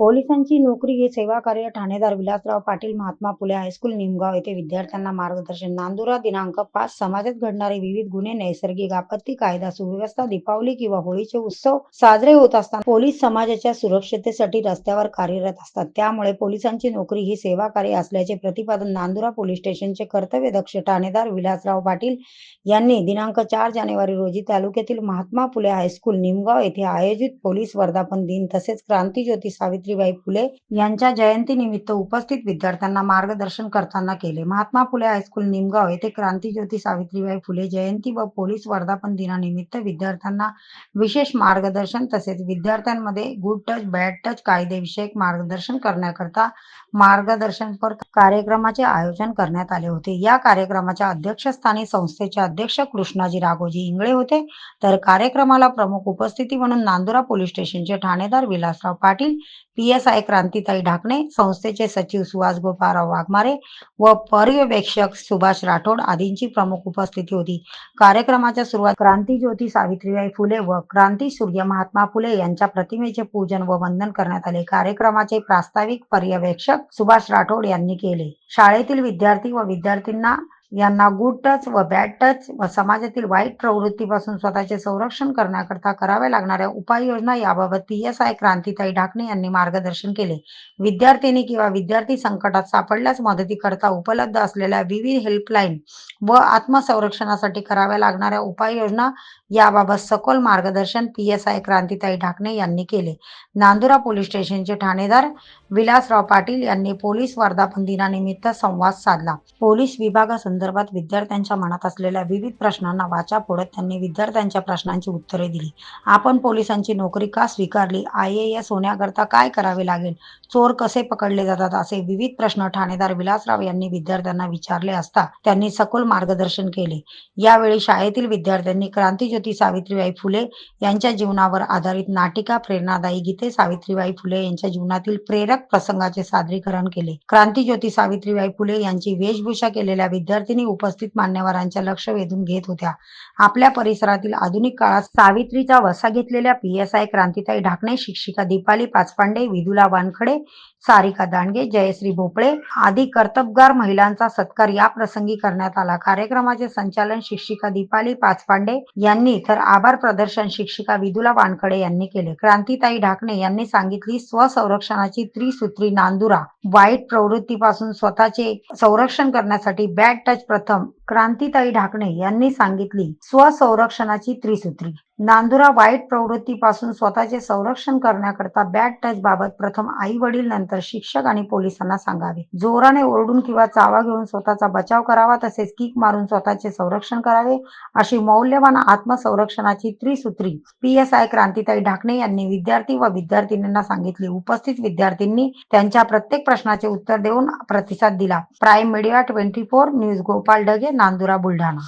पोलिसांची नोकरी हे सेवा कार्य ठाणेदार विलासराव पाटील महात्मा फुले हायस्कूल निमगाव येथे विद्यार्थ्यांना मार्गदर्शन. नांदुरा दिनांक पाच समाजात घडणारे विविध गुन्हे नैसर्गिक आपत्ती कायदा सुव्यवस्था दीपावली किंवा होळीचे उत्सव साजरे होत असताना पोलीस समाजाच्या सुरक्षतेसाठी रस्त्यावर कार्यरत असतात. त्यामुळे पोलिसांची नोकरी ही सेवा कार्य असल्याचे प्रतिपादन नांदुरा पोलीस स्टेशनचे कर्तव्यदक्ष ठाणेदार विलासराव पाटील यांनी दिनांक चार जानेवारी रोजी तालुक्यातील महात्मा फुले हायस्कूल निमगाव येथे आयोजित पोलीस वर्धापन दिन तसेच क्रांतीज्योती सावित्रीबाई फुले यांच्या जयंतीनिमित्त उपस्थित विद्यार्थ्यांना मार्गदर्शन करताना केले. महात्मा फुले हायस्कूल निमगाव येथे क्रांतीज्योती सावित्रीबाई फुले जयंती व पोलीस वर्धापन दिनानिमित्त विद्यार्थ्यांना विशेष मार्गदर्शन तसेच विद्यार्थ्यांमध्ये गुड टच बॅड टच कायदेविषयक मार्गदर्शन करण्याकरता मार्गदर्शनपर कार्यक्रमाचे आयोजन करण्यात आले होते. या कार्यक्रमाच्या अध्यक्षस्थानी संस्थेचे अध्यक्ष कृष्णाजी राघोजी इंगळे होते. तर कार्यक्रमाला प्रमुख उपस्थिती म्हणून नांदुरा पोलीस स्टेशनचे ठाणेदार Vilasrao Patil P S I Krantitai Dhakane संस्थेचे सचिव सुहास गोपाळराव वाघमारे व पर्यवेक्षक सुभाष राठोड आदींची प्रमुख उपस्थिती होती कार्यक्रमाच्या सुरुवात क्रांती ज्योती सावित्रीबाई फुले व क्रांती सूर्य महात्मा फुले यांच्या प्रतिमेचे पूजन व वंदन करण्यात आले कार्यक्रमाचे प्रास्ताविक पर्यवेक्षक सुभाष राठोड यांनी केले शाळेतील विद्यार्थी व विद्यार्थ्यांना यांना गुड टच व बॅड टच व समाजातील वाईट प्रवृत्तीपासून स्वतःचे संरक्षण करण्याकरता कराव्या लागणाऱ्या उपाययोजना याबाबत P S I Krantitai Dhakane यांनी मार्गदर्शन केले. विद्यार्थिनी किंवा विद्यार्थी संकटात सापडल्यास मदतीकरता उपलब्ध असलेल्या विविध हेल्पलाईन व आत्मसंरक्षणासाठी कराव्या लागणाऱ्या उपाययोजना याबाबत सखोल मार्गदर्शन P S I Krantitai Dhakane यांनी केले. नांदुरा पोलीस स्टेशनचे ठाणेदार विलासराव पाटील यांनी पोलीस वर्धापन दिनानिमित्त संवाद साधला. पोलीस विभागासंदर्भात संदर्भात विद्यार्थ्यांच्या मनात असलेल्या विविध प्रश्नांना वाचा फोडत त्यांनी विद्यार्थ्यांच्या प्रश्नांची उत्तरे दिली. आपण पोलिसांची नोकरी का स्वीकारली? आय ए एस होण्याकरता काय करावे लागेल? चोर कसे पकडले जातात? असे विविध प्रश्न ठाणेदार विलासराव यांनी विद्यार्थ्यांना विचारले असता त्यांनी सखोल मार्गदर्शन केले. यावेळी शाळेतील विद्यार्थ्यांनी क्रांतीज्योती सावित्रीबाई फुले यांच्या जीवनावर आधारित नाटिका प्रेरणादायी गीते सावित्रीबाई फुले यांच्या जीवनातील प्रेरक प्रसंगाचे सादरीकरण केले. क्रांतीज्योती सावित्रीबाई फुले यांची वेशभूषा केलेल्या विद्यार्थी विद्यार्थिनी उपस्थित मान्यवरांच्या लक्ष वेधून घेत होत्या. आपल्या परिसरातील आधुनिक काळात सावित्रीचा वसा घेतलेल्या P S I Krantitai Dhakane शिक्षिका दीपाली पाचपांडे विदुला वानखडे सारिका दांडगे जयश्री भोपळे आदी कर्तबगार महिलांचा सत्कार या प्रसंगी करण्यात आला. कार्यक्रमाचे संचालन शिक्षिका दीपाली पाचपांडे यांनी तर आभार प्रदर्शन शिक्षिका विदुला वानखडे यांनी केले. क्रांतीताई ढाकणे यांनी सांगितली स्वसंरक्षणाची त्रिसूत्री नांदुरा. वाईट प्रवृत्तीपासून स्वतःचे संरक्षण करण्यासाठी बॅड टच प्रथम क्रांतीताई ढाकणे यांनी सांगितली स्वसंरक्षणाची त्रिसूत्री. नांदुरा वाईट प्रवृत्तीपासून स्वतःचे संरक्षण करण्याकरता बॅड टच बाबत प्रथम आई वडील नंतर शिक्षक आणि पोलिसांना सांगावे. जोराने ओरडून किंवा चावा घेऊन स्वतःचा बचाव करावा तसेच किक मारून स्वतःचे संरक्षण करावे अशी मौल्यवान आत्मसंरक्षणाची त्रिसूत्री P S I Krantitai Dhakane यांनी विद्यार्थी व विद्यार्थिनींना सांगितली. उपस्थित विद्यार्थ्यांनी त्यांच्या प्रत्येक प्रश्नाचे उत्तर देऊन प्रतिसाद दिला. Prime media twenty four news Gopal Dage Nandura Buldhana.